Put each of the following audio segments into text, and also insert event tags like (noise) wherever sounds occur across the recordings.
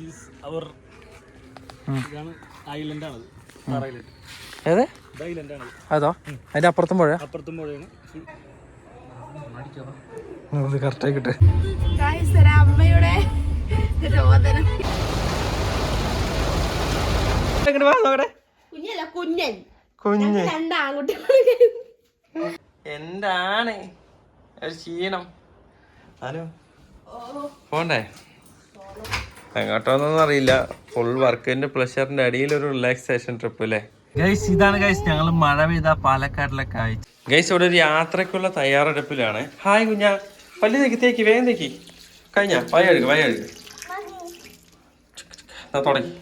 This is അവർ ഇതാണ് island ഏത്? ഇത് ഐലൻഡ് ആണ് അതോ? അതിന്റെ അപ്പുറത്തും പുഴ അപ്പുറത്തും പുഴയാണ്. കറക്റ്റായി കിട്ടേ. അമ്മയുടെ രോദനം. എന്താണ്? ഒരു ക്ഷീണം. ഹലോ. പോണ്ടേ? എങ്ങോട്ടോന്നൊന്നും അറിയില്ല. ഫുൾ വർക്കിന്റെ പ്ലഷറിന്റെ അടിയിൽ ഒരു റിലാക്സേഷൻ ട്രിപ്പ് അല്ലേ ഗൈസ് ഇതാണ് ഗൈസ് ഞങ്ങൾ മഴ പെയ്ത പാലക്കാടിലൊക്കെ കാഴ്ച. ഗൈസ് ഇവിടെ ഒരു യാത്രക്കുള്ള തയ്യാറെടുപ്പിലാണ്. ഹായ് കുഞ്ഞ. പല്ല് തേക്ക് തേക്ക് വേഗം തേക്ക്. കഴിഞ്ഞ? വയ എടുക്ക് വയ എടുക്ക്. എന്നാ തുടങ്ങി.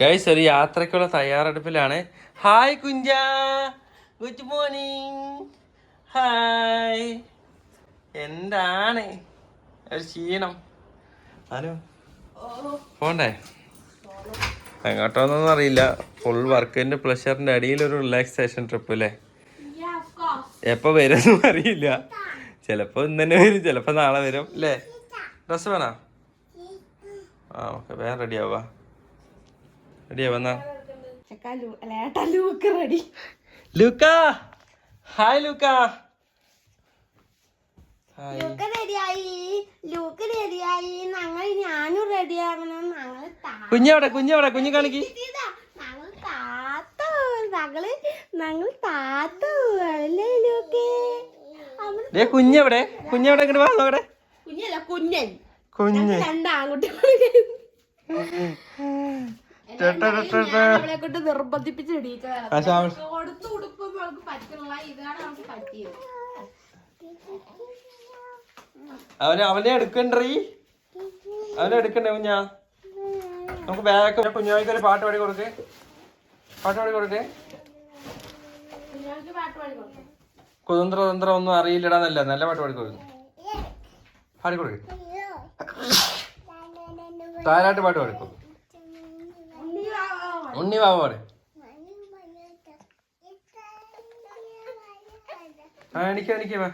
ഗൈസ് ഒരു യാത്രക്കുള്ള തയ്യാറെടുപ്പിലാണ്. Hi Kuncha good morning hi എന്താണ്? ഒരു ക്ഷീണം. ഹലോ. പോണ്ടേ? എങ്ങോട്ടോന്നൊന്നും അറിയില്ല. ഫുൾ വർക്കിന്റെ പ്ലഷറിന്റെ അടിയിൽ ഒരു റിലാക്സേഷൻ ട്രിപ്പ് അല്ലേ എപ്പോ വരുമെന്നും അറിയില്ല. ചിലപ്പോ ഇന്ന് തന്നെ വരും ചിലപ്പോ നാളെ വരും അല്ലേ ഡ്രസ് വേണോ? ആ ഓക്കെ വേറെ റെഡി ആവാ റെഡി ആവാ ലൂക്ക ഹായ് ലൂക്ക! ലൂക്ക് റെഡിയായി ലൂക്ക് റെഡിയായി ഞങ്ങൾ ഞാനും റെഡിയാകണം ഞങ്ങൾ കുഞ്ഞവിടെ? കുഞ്ഞവിടെ? കുഞ്ഞു കാണിക്ക്. ഞങ്ങൾ താത്തു. ഞങ്ങൾ ഞങ്ങൾ താത്തു അല്ലേ ലൂക്ക് ദേ കുഞ്ഞെവിടെ? കുഞ്ഞെവിടെ? ഇങ്ങോട്ട് വാ നോക്കടെ കുഞ്ഞല്ല കുഞ്ഞൻ. കുഞ്ഞ്. രണ്ട് ആൺകുട്ടികൾ അവളെ കൊണ്ട് നിർബന്ധിപ്പിച്ച് കൊടുത്തു ഉടുപ്പ് നമുക്ക് പറ്റുള്ള ഇതാണ് നമുക്ക് പറ്റിയത്. അവന് അവനെ എടുക്കണ്ടീ അവനെ എടുക്കണ്ടേ കുഞ്ഞാ? നമുക്ക് ബാക്ക് കുഞ്ഞായിക്ക് ഒരു പാട്ട് പാടി കൊടുക്ക്. പാട്ട് പാടി കൊടുക്ക്. പാടി കൊടുക്കും. കുതന്ത്ര തന്ത്ര ഒന്നും അറിയില്ലടാന്നല്ല. നല്ല പാട്ട് പാടി കൊടുക്കും. പാടി കൊടുക്കും. താരാട്ട് പാട്ട് പാടിക്കോ ഉണ്ണി ബാബ പാടി. ആ എനിക്ക് എനിക്ക് വാ.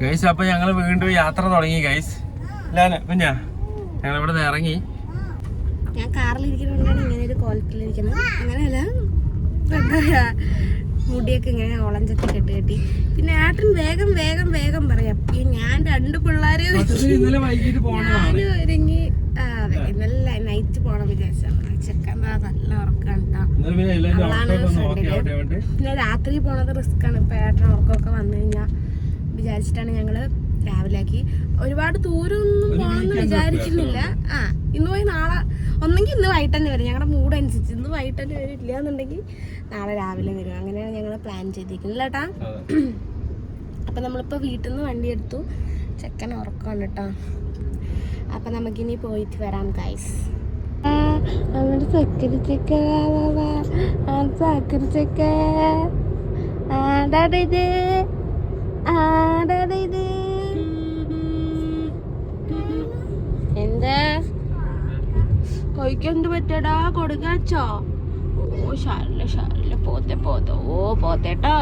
ഗൈസ് അപ്പൊ ഞങ്ങൾ വീണ്ടും യാത്ര തുടങ്ങി ഗൈസ് ലാന കുഞ്ഞാ ഞങ്ങൾ ഇവിടെ നിന്ന് ഇറങ്ങി. ഞാൻ കാറിലിരിക്കുന്നതുകൊണ്ടാണ് ഇങ്ങനെ ഒരു കോലത്തിലിരിക്കുന്നത്. അങ്ങനെയല്ല. എന്താ? പറയാ മുടിയൊക്കെ ഇങ്ങനെ ഓളഞ്ചത്തി കെട്ടി കെട്ടി. പിന്നെ ഏട്ടൻ വേഗം വേഗം വേഗം പറയാം. ഞാൻ രണ്ട് പിള്ളേര് ഞാനും ഒരുങ്ങി അതെ ഇന്നലെ നൈറ്റ് പോണം വിചാരിച്ചാണ് ചെക്കൻ ദാ നല്ല ഉറക്കാണ് ഇന്നലെ പിന്നെ രാത്രി പോണത് റിസ്ക് ആണ്. ഇപ്പൊ ഏട്ടൻ ഉറക്കമൊക്കെ വന്നു കഴിഞ്ഞാൽ വിചാരിച്ചിട്ടാണ് ഞങ്ങൾ രാവിലെ ആക്കി ഒരുപാട് ദൂരമൊന്നും പോകണമെന്ന് വിചാരിക്കുന്നില്ല. ആ ഇന്ന് പോയി നാളെ ഒന്നെങ്കിൽ ഇന്ന് വൈകിട്ട് തന്നെ വരും. ഞങ്ങളുടെ മൂഡ് അനുസരിച്ച്. ഇന്ന് വൈകിട്ട് തന്നെ വരും. ഇല്ല എന്നുണ്ടെങ്കിൽ നാളെ രാവിലെ വരും. അങ്ങനെയാണ് ഞങ്ങൾ പ്ലാൻ ചെയ്തിരിക്കുന്നത് കേട്ടാ അപ്പൊ നമ്മളിപ്പോ വീട്ടിൽ നിന്ന് വണ്ടി എടുത്തു. ചെക്കൻ ഉറക്കാണ് കേട്ടോ അപ്പൊ നമുക്കിനി പോയിട്ട് വരാം ഗൈസ് നമ്മുടെ ചക്കരി ചക്ക ചക്കരി ചക്ക ആടാടെ ഇത്. ആടാടെ ഇത്. എന്താ? കൊയ്ക്കെന്ത് പറ്റടാ കൊടുക്കാച്ചോ ഓ ഷാറില്ല ഷാറില്ല പോത്തെ പോത്തെ. ഓ പോത്തേട്ടോ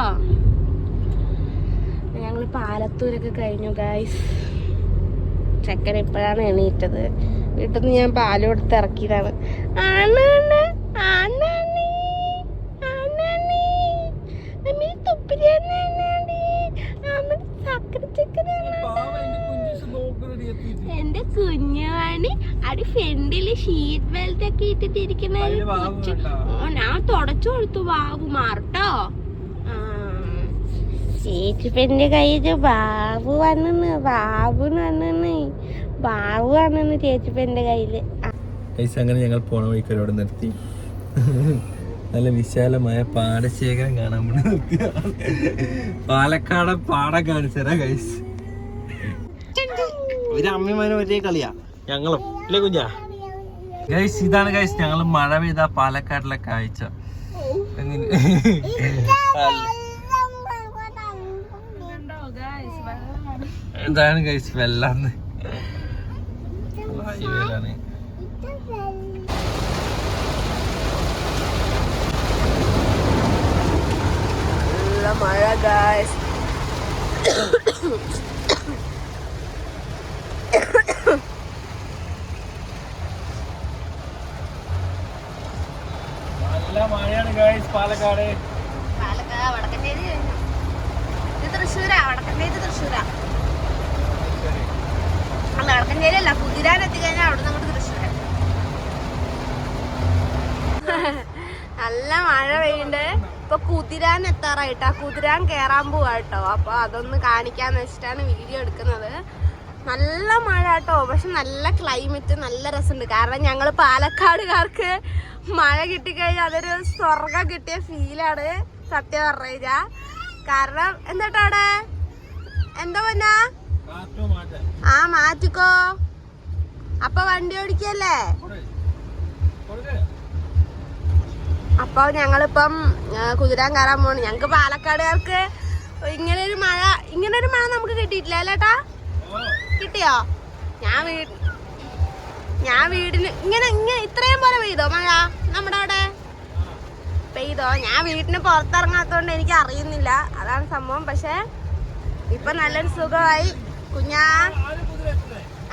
ഞങ്ങൾ പാലത്തൂരൊക്കെ കഴിഞ്ഞു ഗായ്സ് ചെക്കൻ ഇപ്പോഴാണ് എണീറ്റത്. വീട്ടിൽ നിന്ന് ഞാൻ പാൽ കൊടുത്ത് ഇറക്കിയതാണ്. ആണാണ് ആണാണ് ആണാണ് അമ്മ എന്റെ കുഞ്ഞുവാണി. അടി ഫ്രണ്ടിൽ ഷീറ്റ് ബെൽറ്റ് ഒക്കെ വേണ്ട. ഓ ഞാൻ തുടച്ചു കൊടുത്തു ബാബു മാറട്ടോ. ചേച്ചിപ്പന്റെ കയ്യിൽ ബാബു വന്നു ബാബു വന്നെന്ന്. ബാബു വന്നെന്ന് ചേച്ചിപ്പന്റെ കയ്യിൽ. അങ്ങനെ ഞങ്ങൾ പോണ വഴിക്കലോട് നിർത്തി. നല്ല വിശാലമായ പാടശേഖരം കാണാൻ വേണ്ടി നിർത്തിയതാണ് പാലക്കാട് പാടം കാണിച്ചരാ കൈസ് ഒരു അമ്മമാരും ഒരേ കളിയാ. ഞങ്ങളും. അല്ലേ കുഞ്ഞാ? ഗൈസ് ഇതാണ് ഗൈസ് ഞങ്ങൾ മഴ പെയ്ത പാലക്കാടിലെ കാഴ്ച? എന്താണ് ഗൈസ് വെള്ളാന്ന് ഹൈവേയിലാണ് ഗായ്സ് നല്ല മഴയാണ് ഗായ്സ് പാലക്കാട്. പാലക്കാട് വടക്കഞ്ചേരി തൃശ്ശൂരാ വടക്കഞ്ചേരി തൃശ്ശൂരാ അല്ല വടക്കഞ്ചേരി അല്ല കുതിരാൻ എത്തിക്കഴിഞ്ഞാൽ അവിടെ നിന്ന് തൃശ്ശൂരാ നല്ല മഴ പെയ്യുണ്ട് ഇപ്പൊ കുതിരാൻ എത്താറായിട്ടാ. കുതിരാൻ കേറാൻ പോവാട്ടോ അപ്പൊ അതൊന്ന് കാണിക്കാന്ന് വെച്ചിട്ടാണ് വീഡിയോ എടുക്കുന്നത്. നല്ല മഴ കേട്ടോ. പക്ഷെ നല്ല ക്ലൈമറ്റ് നല്ല രസമുണ്ട്. കാരണം ഞങ്ങൾ പാലക്കാടുകാർക്ക് മഴ കിട്ടിക്കഴിഞ്ഞാൽ അതൊരു സ്വർഗം കിട്ടിയ ഫീലാണ് സത്യം പറഞ്ഞു കാരണം എന്താട്ടോ അവിടെ? എന്താ പൊന്നാ? ആ മാറ്റിക്കോ. അപ്പൊ വണ്ടി ഓടിക്കല്ലേ? അപ്പൊ ഞങ്ങളിപ്പം കുതിരാൻ കയറാൻ പോണു. ഞങ്ങക്ക് പാലക്കാടുകാർക്ക് ഇങ്ങനെ ഒരു മഴ ഇങ്ങനെ ഒരു മഴ നമുക്ക് കിട്ടിയിട്ടില്ല അല്ലേട്ടാ കിട്ടിയോ? ഞാൻ വീട് ഞാൻ വീടിന് ഇങ്ങനെ ഇങ്ങനെ ഇത്രയും പോലെ പെയ്തോ മഴ നമ്മുടെ അവിടെ? പെയ്തോ? ഞാൻ വീട്ടിന് പുറത്തിറങ്ങാത്തതുകൊണ്ട് എനിക്ക് അറിയുന്നില്ല. അതാണ് സംഭവം. പക്ഷേ ഇപ്പൊ നല്ലൊരു സുഖമായി. കുഞ്ഞാ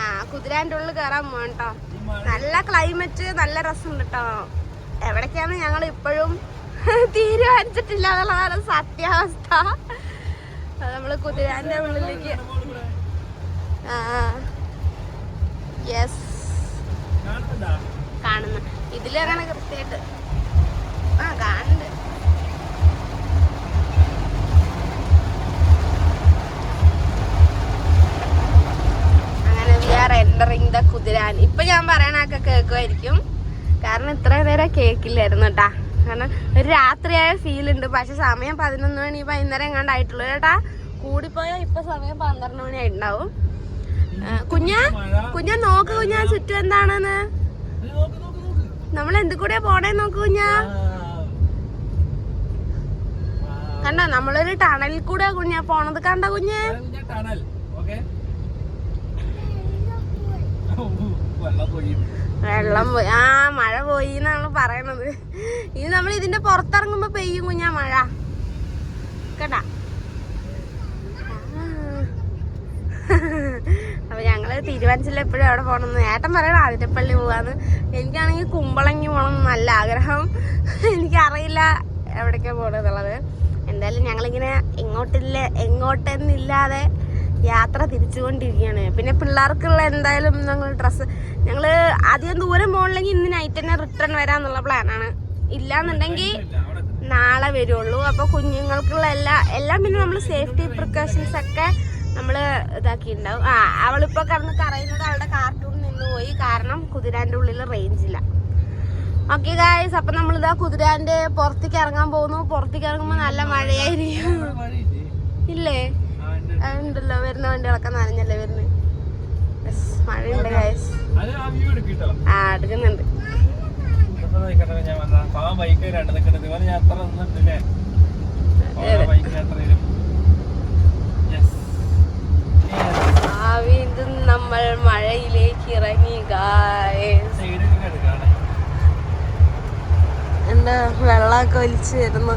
ആ കുതിരാന്റെ ഉള്ളിൽ കയറാൻ പോകട്ടോ നല്ല ക്ലൈമറ്റ് നല്ല രസമുണ്ട് കേട്ടോ എവിടേക്കാണ് ഞങ്ങൾ ഇപ്പോഴും തീരുമാനിച്ചിട്ടില്ല എന്നുള്ളതാണ് സത്യാവസ്ഥ. അത് നമ്മൾ കുതിരാന്റെ ഉള്ളിലേക്ക്. യെസ് കാണുന്ന. ഇതിലങ്ങനെ കൃത്യമായിട്ട്. ആ കാണുന്നുണ്ട്. അങ്ങനെ we are entering the Kuthiran. ഇപ്പൊ ഞാൻ പറയണൊക്കെ കേൾക്കുമായിരിക്കും കാരണം ഇത്ര നേരം കേക്കില്ലായിരുന്നു കേട്ടാ കാരണം ഒരു രാത്രിയായ ഫീൽ ഉണ്ട്. പക്ഷെ സമയം പതിനൊന്ന് മണി വൈകുന്നേരം എങ്ങാണ്ട് ആയിട്ടുള്ളൂ കേട്ടാ കൂടിപ്പോയാൽ ഇപ്പൊ സമയം പന്ത്രണ്ട് മണി ആയിട്ടുണ്ടാവും. കുഞ്ഞ കുഞ്ഞ നോക്ക് കുഞ്ഞ ചുറ്റും എന്താണെന്ന്? നമ്മൾ എന്ത് കൂടെ പോണേ നോക്ക് കുഞ്ഞ. കണ്ടോ? നമ്മളൊരു ടണലിൽ കൂടെ കുഞ്ഞ പോണത് കണ്ട കുഞ്ഞ്? Tunnel okay. വെള്ളം പോയി. ആ മഴ പോയി എന്നാണ് പറയണത്. ഇനി നമ്മൾ ഇതിന്റെ പുറത്തിറങ്ങുമ്പോ പെയ്യും കുഞ്ഞാ മഴ. കേട്ടാ? അപ്പൊ ഞങ്ങൾ തീരുമാനിച്ചില്ല എപ്പോഴും അവിടെ പോകണമെന്ന് ഏട്ടൻ പറയണ ആതിരപ്പള്ളി പോവാന്ന്. എനിക്കാണെങ്കിൽ കുമ്പളങ്ങി പോകണം നല്ല ആഗ്രഹം. എനിക്കറിയില്ല എവിടേക്കാണ് പോണെന്നുള്ളത്. എന്തായാലും ഞങ്ങളിങ്ങനെ എങ്ങോട്ടില്ല എങ്ങോട്ടെന്നില്ലാതെ യാത്ര തിരിച്ചുകൊണ്ടിരിക്കുകയാണ്. പിന്നെ പിള്ളേർക്കുള്ള എന്തായാലും ഞങ്ങൾ ഡ്രസ്സ് ഞങ്ങൾ അധികം ദൂരം പോകണില്ലെങ്കിൽ ഇന്ന് നൈറ്റ് തന്നെ റിട്ടേൺ വരാന്നുള്ള പ്ലാനാണ് ഇല്ലാന്നുണ്ടെങ്കിൽ നാളെ വരുള്ളൂ. അപ്പോൾ കുഞ്ഞുങ്ങൾക്കുള്ള എല്ലാ എല്ലാം പിന്നെ നമ്മൾ സേഫ്റ്റി പ്രിക്കോഷൻസ് ഒക്കെ നമ്മൾ ഇതാക്കിയിട്ടുണ്ടാവും. ആ അവളിപ്പോൾ കിടന്ന് കറയുന്നത് അവളുടെ കാർട്ടൂൺ നിന്ന് പോയി. കാരണം കുതിരാന്റെ ഉള്ളിൽ റേഞ്ച് ഇല്ല. ഓക്കെ ഗായ്സ് അപ്പം നമ്മളിതാ കുതിരാന്റെ പുറത്തേക്ക് ഇറങ്ങാൻ പോകുന്നു. പുറത്തേക്ക് ഇറങ്ങുമ്പോൾ നല്ല മഴയായിരിക്കും. ഇല്ലേ? ഉണ്ടല്ലോ വരുന്ന വണ്ടികളൊക്കെ നനഞ്ഞല്ലേ വരുന്നത് മഴയുണ്ട് ഗൈസ് ആ എടുക്കുന്നുണ്ട്. വീണ്ടും നമ്മൾ മഴയിലേക്ക് ഇറങ്ങി ഗായ്സ് എന്താ വെള്ളമൊക്കെ ഒലിച്ചു വരുന്നു?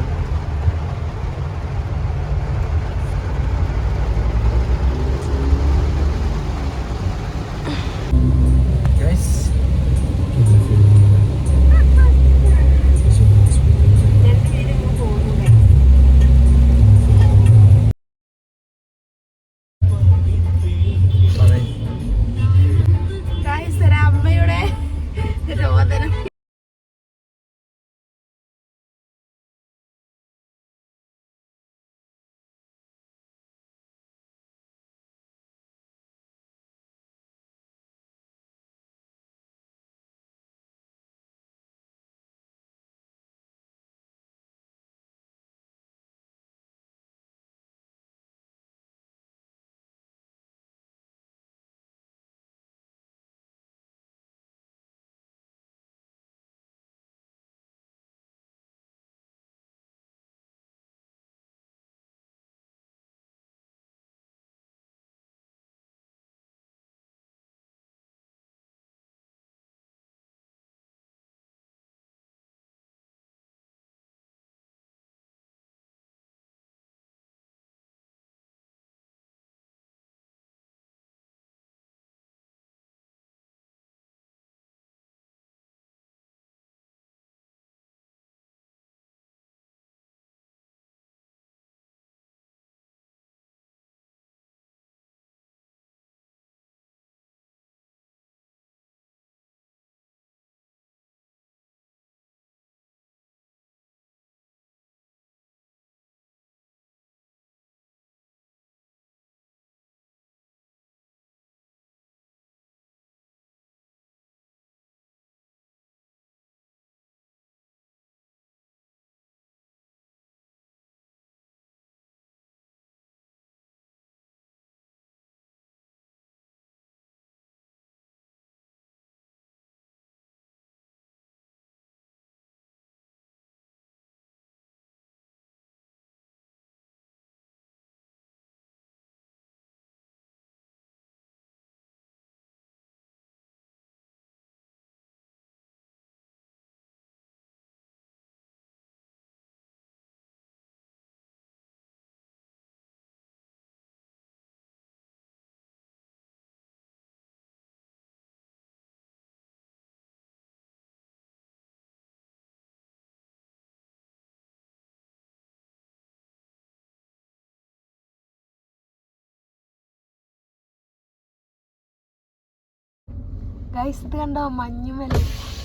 ഗൈസ് ഇത് കണ്ടോ? മഞ്ഞുമൽ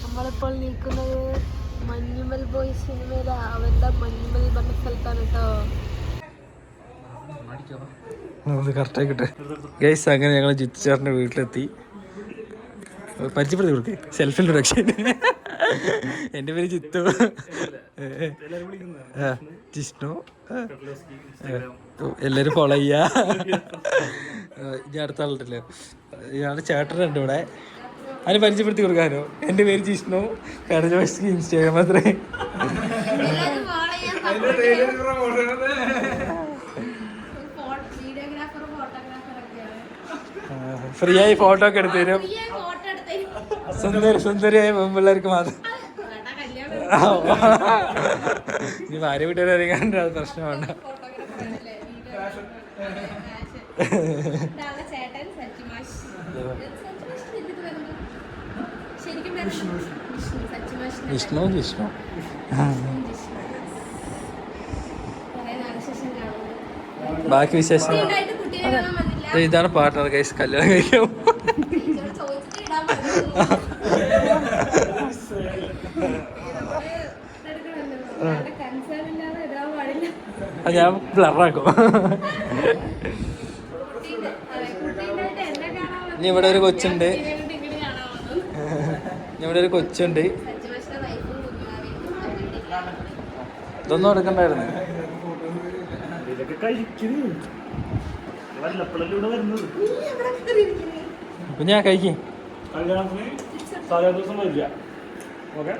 നമ്മളിപ്പോൾ നിൽക്കുന്നത് മഞ്ഞുമൽ ബോയ് സിനിമയിലെ അവരുടെ മഞ്ഞുമൽ പറഞ്ഞ സ്ഥലത്താണ് കേട്ടോ. ഗൈസ് അങ്ങനെ ഞങ്ങൾ ജിത്തു ചേട്ടന്റെ വീട്ടിലെത്തി. പരിചയപ്പെടുത്തി കൊടുക്കേ. സെൽഫ് ഇൻട്രൊഡക്ഷൻ എന്റെ പേര് ജിത്തു. ജിഷ്ണു. എല്ലാരും ഫോളോ ചെയ്യാ. ഞാൻ അടുത്ത ആളുണ്ടല്ലോ ഇയാളുടെ ചേട്ടനുണ്ട് ഇവിടെ. അതിന് പരിചയപ്പെടുത്തി കൊടുക്കാനോ? എന്റെ പേര് ജിഷ്ണു. ഇൻസ്റ്റാഗ്രാം അത്രേ. ഫ്രീ ആയി ഫോട്ടോ ഒക്കെ എടുത്തു തരും. ഫോട്ടോ എടുത്തേ സുന്ദരി സുന്ദരിയായ പെൺപിള്ളേർക്ക് മാത്രം. കല്യാണം ഇനി ഭാര്യ വീട്ടുകാരെ കണ്ട പ്രശ്നമാണ് ഇതാണ് ചേട്ടൻ സച്ചിമാഷ് സച്ചിമാഷ് എന്നിട്ട് വരുന്നത് ശരിക്കും പേര് വിഷ്ണു സച്ചിമാഷ് വിഷ്ണു ജിഷ്ണു ബാക്കി വിശേഷം? ഇതാണ് പാർട്ണർ കൈസ് കല്യാണം കഴിക്കും ഞാൻ ബ്ലറാക്കും. ഇനി ഇവിടെ ഒരു കൊച്ചുണ്ട്. ഇവിടെ ഒരു കൊച്ചുണ്ട്. ഇതൊന്നും എടുക്കണ്ടായിരുന്നു. ഇതൊക്കെ കഴിക്കുന്നു അപ്പൊ ഞാൻ കഴിക്കും. കല്യാണത്തിന് തലേ ദിവസം വരില്ല. ഓക്കെ?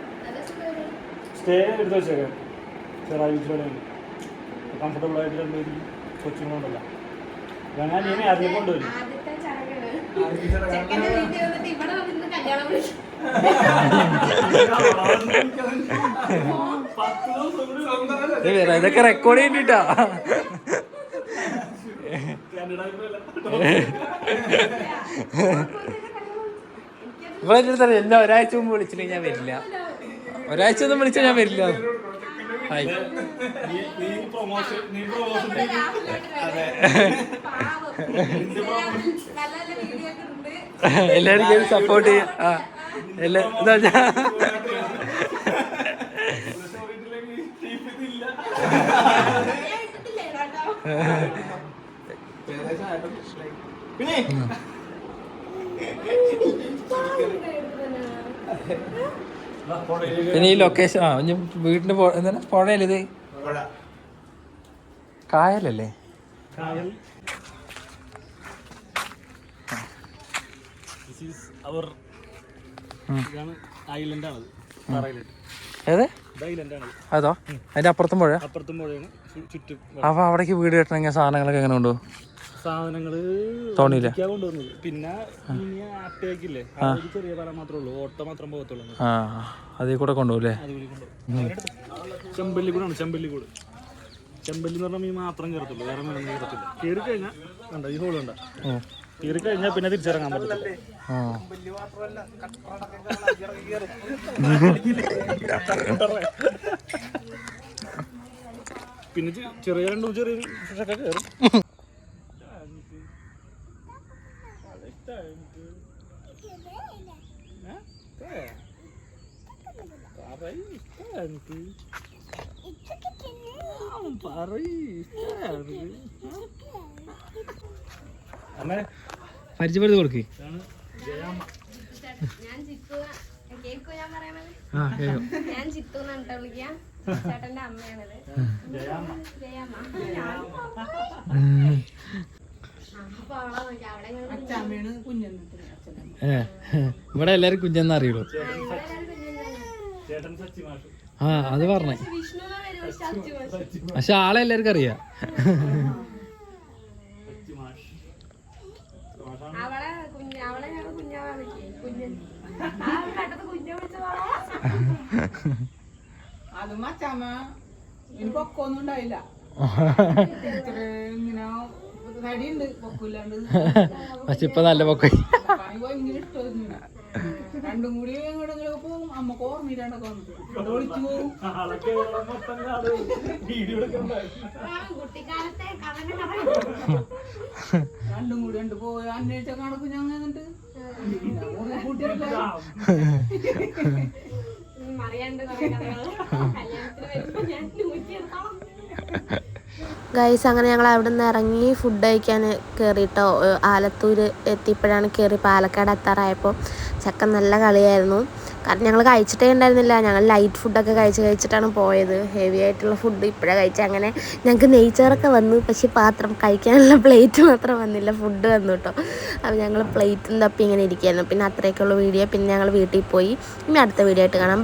സ്റ്റേ എടുത്ത് വെച്ചേക്കാം. ചെറായി കംഫർട്ടബിൾ ആയിട്ട് രണ്ടുപേരും കൊച്ചിനും കൊണ്ടല്ല ഞാൻ ഇനി ആദ്യം കൊണ്ടുവരും. കല്യാണം (laughs) ഇതൊക്കെ റെക്കോർഡ് ചെയ്തിട്ടാ. ഇവിടെ എന്നെ ഒരാഴ്ച മുമ്പ് വിളിച്ചില്ലെങ്കിൽ ഞാൻ വരില്ല. ഒരാഴ്ച ഒന്നും വിളിച്ചാൽ ഞാൻ വരില്ല. എല്ലാവർക്കും സപ്പോർട്ട് ചെയ്യ. എല്ലാ എന്താ വെച്ചാ ഞാൻ ഇട്ടിട്ടില്ല കേട്ടോ പിന്നെ? പിന്നെ ഈ ലൊക്കേഷൻ ആ ഇനി വീടിന്റെ എന്താണ്? പുഴയല്ലേ ഇത്? കായലല്ലേ? കായൽ. ദിസ് ഈസ് അവർ ഇതാണ് ഐലൻഡാണത് ഐലൻഡ് ഏത്? അതോ? അതിന്റെ അപ്പുറത്തും പുഴ അപ്പുറത്തും പുഴയാണ്. ചുറ്റും അപ്പൊ അവിടേക്ക് വീട് കെട്ടണമെങ്കിൽ സാധനങ്ങളൊക്കെ എങ്ങനെ കൊണ്ടു സാധനങ്ങൾ തോണിയില്ല കൊണ്ടുവന്നത്. പിന്നെ അതിൽ ചെറിയ പാല മാത്രമേ ഉള്ളൂ. ഓട്ട മാത്രം പോകത്തുള്ളൂ ആ അതിൽ കൂടെ കൊണ്ടുപോകും. ചെമ്പല്ലി കൊണ്ടുപോകും ചെമ്പല്ലി ചെമ്പല്ലിക്കൂട് ചെമ്പല്ലി എന്ന് പറഞ്ഞാൽ മീൻ മാത്രം കയറത്തുള്ളൂ. വേറെ മീനൊന്നും കയറത്തില്ല. കയറി കഴിഞ്ഞാൽ ഈ ഹോൾ കണ്ട? കയറി കഴിഞ്ഞാൽ പിന്നെ തിരിച്ചിറങ്ങാൻ പറ്റത്തില്ല. പിന്നെ ചെറിയ രണ്ടും ചെറിയ ഫിഷൊക്കെ കയറും. അമ്മേ പരിചയപ്പെടുത്തി കൊടുക്ക്. ഞാൻ ചിത്തു വിളിക്കാം ചേട്ടന്റെ അമ്മയാണത്. ഇവിടെ എല്ലാരും കുഞ്ഞെന്ന് അറിയുള്ളൂ. ആ അത് പറഞ്ഞേ. പക്ഷെ ആളെ എല്ലാവർക്കും അറിയാം സച്ചി മാഷ് അവളെ കുഞ്ഞ അവളെ ഞങ്ങൾ കുഞ്ഞാവാ വിളിക്കേ കുഞ്ഞൻ ആ കണ്ടത് കുഞ്ഞ വിളിച്ചതാ അത് മച്ചാമ്മ ഇനി പൊക്കൊന്നും ഉണ്ടായില്ല ഇങ്ങനെ തടിയുണ്ട് പൊക്കില്ലാണ്ട്. പക്ഷെ ഇപ്പൊ നല്ല പൊക്കോയി. രണ്ടും കൂടി എങ്ങോട്ടെങ്കിലും പോകും. അമ്മയ്ക്ക് ഓർമ്മയില്ലാണ്ടൊക്കെ വന്നിട്ട്. പോകും. രണ്ടും കൂടി രണ്ട് പോയി. അന്വേഷിച്ച കണക്ക് ഞങ്ങൾ എന്നിട്ട് ഗൈസ് അങ്ങനെ ഞങ്ങൾ അവിടെ നിന്ന് ഇറങ്ങി ഫുഡ് കഴിക്കാൻ കയറിയിട്ടോ ആലത്തൂർ എത്തിയപ്പോഴാണ് കയറി പാലക്കാട് എത്താറായപ്പോൾ. ചക്ക നല്ല കളിയായിരുന്നു. കാരണം ഞങ്ങൾ കഴിച്ചിട്ടേ ഉണ്ടായിരുന്നില്ല. ഞങ്ങൾ ലൈറ്റ് ഫുഡൊക്കെ കഴിച്ച് കഴിച്ചിട്ടാണ് പോയത്. ഹെവി ആയിട്ടുള്ള ഫുഡ് ഇപ്പോഴാണ് കഴിച്ചത് അങ്ങനെ ഞങ്ങൾക്ക് നെയ്ച്ചോറൊക്കെ വന്നു. പക്ഷേ പാത്രം കഴിക്കാനുള്ള പ്ലേറ്റ് മാത്രം വന്നില്ല. ഫുഡ് വന്നു കേട്ടോ അപ്പോൾ ഞങ്ങൾ പ്ലേറ്റ് തപ്പി ഇങ്ങനെ ഇരിക്കുകയായിരുന്നു പിന്നെ അത്രയൊക്കെയുള്ള വീഡിയോ. പിന്നെ ഞങ്ങൾ വീട്ടിൽ പോയി. ഇനി അടുത്ത വീഡിയോ ആയിട്ട് കാണാം.